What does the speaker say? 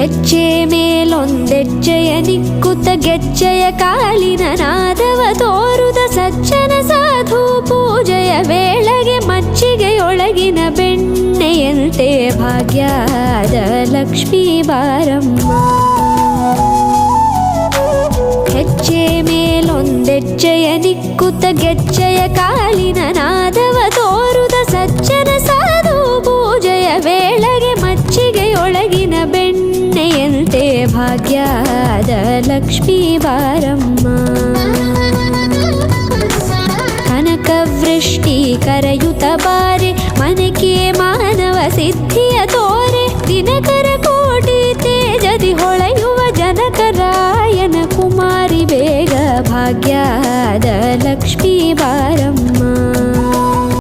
ಹೆಜ್ಜೆ ಮೇಲೊಂದೆಜ್ಜೆಯ ನಿಕ್ಕುತ್ತ ಗೆಜ್ಜೆಯ ಕಾಲಿನ ನಾದವ ತೋರುದ ಸಜ್ಜನ ಸಾಧು ಪೂಜೆಯ ವೇಳೆಗೆ ಮಜ್ಜಿಗೆಯೊಳಗಿನ ಬೆಣ್ಣೆಯಂತೆ ಭಾಗ್ಯದ ಲಕ್ಷ್ಮೀ ಬಾರಮ್ಮ ಹೆಜ್ಜೆ ಮೇಲೊಂದೆಜ್ಜೆಯ ನಿಕ್ಕುತ್ತ ಗೆಜ್ಜೆಯ ಕಾಲಿನ ನಾದವ భాగ్యాద లక్ష్మీ వారమ్మ కనకవృష్టి కరయుత బారే మనకే మానవ సిద్ధిಯ ತೋರೆ ದಿನಕರ ಕೋಟಿ ತೇಜದಿ ಹೊಳೆಯುವ ಜನಕರಾಯನ ಕುಮಾರಿ ಬೇಗ ಭಾಗ್ಯಾದ ಲಕ್ಷ್ಮೀ ಬಾರಮ್ಮ